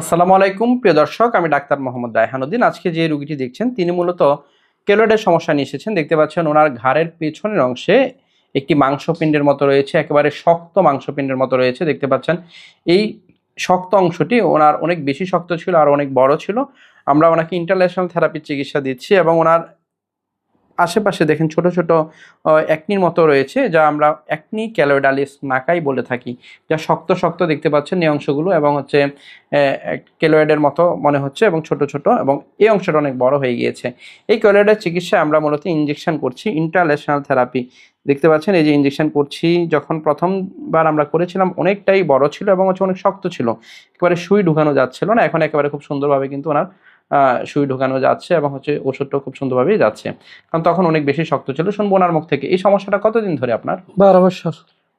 আসসালামু আলাইকুম, প্রিয় দর্শক, আমি ডাক্তার মোহাম্মদ রায়হানুদ্দিন আজকে যে রুগীটি দেখছেন, তিনি মূলত কেলোডের সমস্যা নিয়ে এসেছেন। দেখতে পাচ্ছেন, ওনার ঘাড়ের পেছনের অংশে একটি মাংসপিণ্ডের মতো রয়েছে, একেবারে শক্ত মাংসপিণ্ডের মতো রয়েছে। দেখতে পাচ্ছেন, এই শক্ত অংশটি ওনার অনেক বেশি শক্ত ছিল আর অনেক বড় ছিল। আমরা ওনাকে ইন্টারন্যাশনাল থেরাপির চিকিৎসা দিচ্ছি এবং ওনার আশেপাশে দেখেন ছোট ছোট একনির মতো রয়েছে, যা আমরা একনি ক্যালোডালিস নাকাই বলে থাকি। যা শক্ত শক্ত দেখতে পাচ্ছেন এই অংশগুলো এবং হচ্ছে ক্যালোয়েডের মতো মনে হচ্ছে এবং ছোট ছোট এবং এই অংশটা অনেক বড় হয়ে গিয়েছে। এই ক্যালোয়েডের চিকিৎসায় আমরা মূলত ইঞ্জেকশন করছি ইন্টারন্যাশনাল থেরাপি দেখতে পাচ্ছেন এই যে ইঞ্জেকশন করছি, যখন প্রথমবার আমরা করেছিলাম অনেকটাই বড় ছিল এবং হচ্ছে অনেক শক্ত ছিল। একেবারে সুই ঢুকানো যাচ্ছিল না, এখন একেবারে খুব সুন্দরভাবে কিন্তু ওনার সুই ঢোকানো যাচ্ছে এবং হচ্ছে ওষুধটা খুব সুন্দরভাবেই যাচ্ছে। কারণ তখন অনেক বেশি শক্ত ছিল শুনব ওনার মুখ থেকে। এই সমস্যাটা কতদিন ধরে আপনার? বারো বছর।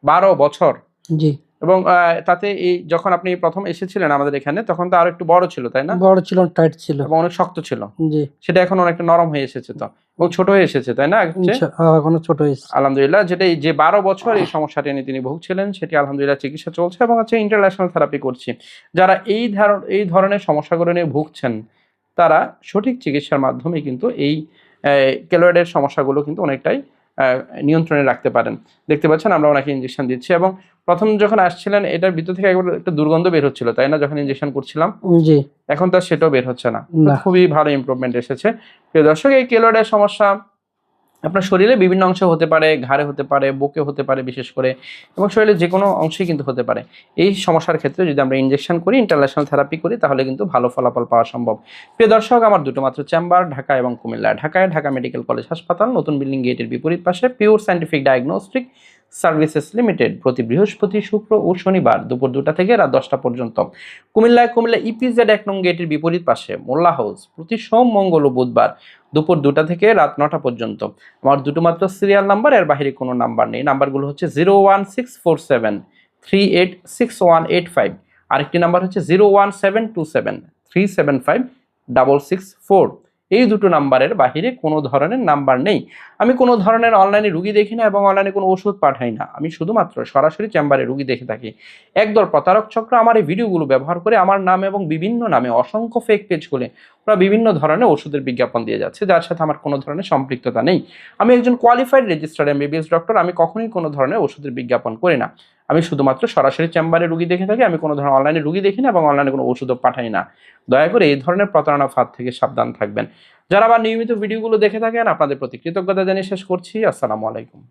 বারো বছর? জি। এবং তাতে এই যখন আপনি প্রথম এসেছিলেন আমাদের এখানে তখন তো আরও একটু বড় ছিল তাই না? বড় ছিল টাইট ছিল। এবং অনেক শক্ত ছিল। জি। সেটা এখন অনেকটা নরম হয়ে এসেছে তো। এবং ছোট হয়ে এসেছে তাই না? এখনও ছোট হয়েছে আলহামদুলিল্লাহ যেটা এই যে বারো বছর এই সমস্যাটি নিয়ে তিনি ভুগছিলেন সেটি আলহামদুলিল্লাহ চিকিৎসা চলছে এবং হচ্ছে ইন্টারন্যাশনাল থেরাপি করছি। যারা এই ধর এই ধরনের সমস্যাগুলো নিয়ে ভুগছেন তারা সঠিক চিকিৎসার মাধ্যমে কিন্তু এই কেলোয়েডের সমস্যাগুলো কিন্তু অনেকটাই নিয়ন্ত্রণে রাখতে পারেন। দেখতে পাচ্ছেন আমরা ওনাকে ইঞ্জেকশন দিচ্ছি এবং প্রথম যখন আসছিলেন এটার ভিতর থেকে একবার একটা দুর্গন্ধ বের হচ্ছিল তাই না? যখন ইঞ্জেকশন করছিলাম জি। এখন তার সেটাও বের হচ্ছে না। খুবই ভালো ইমপ্রুভমেন্ট এসেছে। প্রিয় দর্শক এই কেলোয়েডের সমস্যা আপনার শরীরে বিভিন্ন অংশে হতে পারে, ঘাড়ে হতে পারে, বুকে হতে পারে বিশেষ করে, এবং শরীরে যে কোনো অংশেই কিন্তু হতে পারে। এই সমস্যার ক্ষেত্রে যদি আমরা ইনজেকশন করি ইন্টারন্যাশনাল থেরাপি করি, তাহলে কিন্তু ভালো ফলাফল পাওয়া সম্ভব। প্রিয় দর্শক, আমার দুটো মাত্র চেম্বার ঢাকা এবং কুমিল্লা। ঢাকায় ঢাকা মেডিকেল কলেজ হাসপাতাল, নতুন বিল্ডিং গেটের বিপরীত পাশে pure scientific diagnostic services limited প্রতি বৃহস্পতি, শুক্র ও শনিবার দুপুর দুটা থেকে রাত দশটা পর্যন্ত। কুমিল্লায় কুমিল্লা ইপিজেড এক নং গেটের বিপরীত পাশে, মোল্লা হাউস প্রতি সোম, মঙ্গল ও বুধবার দুপুর দুটা থেকে রাত নটা পর্যন্ত। আমার দুটো মাত্র সিরিয়াল নাম্বার এর বাহিরে কোনো নাম্বার নেই। নাম্বারগুলো হচ্ছে zero one six four seven three eight six one eight five আরেকটি নাম্বার হচ্ছে zero one seven two seven three seven five double six four এই দুটো নাম্বারের বাহিরে কোনো ধরনের নাম্বার নেই। আমি কোনো ধরনের অনলাইনে রুগী দেখি না এবং অনলাইনে কোনো ওষুধ পাঠাই না। আমি শুধুমাত্র সরাসরি চেম্বারে রুগী দেখে থাকি। একদল প্রতারক চক্র আমার এই ভিডিওগুলো ব্যবহার করে আমার নাম এবং বিভিন্ন নামে অসংখ্য ফেক পেজ খুলে ওরা বিভিন্ন ধরনের ওষুধের বিজ্ঞাপন দিয়ে যাচ্ছে, যার সাথে আমার কোনো ধরনের সম্পৃক্ততা নেই। আমি একজন কোয়ালিফাইড রেজিস্টার্ড এমবিবিএস ডক্টর আমি কখনোই কোনো ধরনের ওষুধের বিজ্ঞাপন করি না। আমি শুধুমাত্র সরাসরি চেম্বারে রুগী দেখে থাকি, আমি কোনো ধরনের অনলাইনে রুগী দেখি না এবং অনলাইনে কোনো ওষুধও পাঠাই না। দয়া করে এই ধরনের প্রতারণা ফাঁদ থেকে সাবধান থাকবেন। যারা আবার নিয়মিত ভিডিওগুলো দেখে থাকেন, আপনাদের প্রতি কৃতজ্ঞতা জানিয়ে শেষ করছি। আসসালামু আলাইকুম।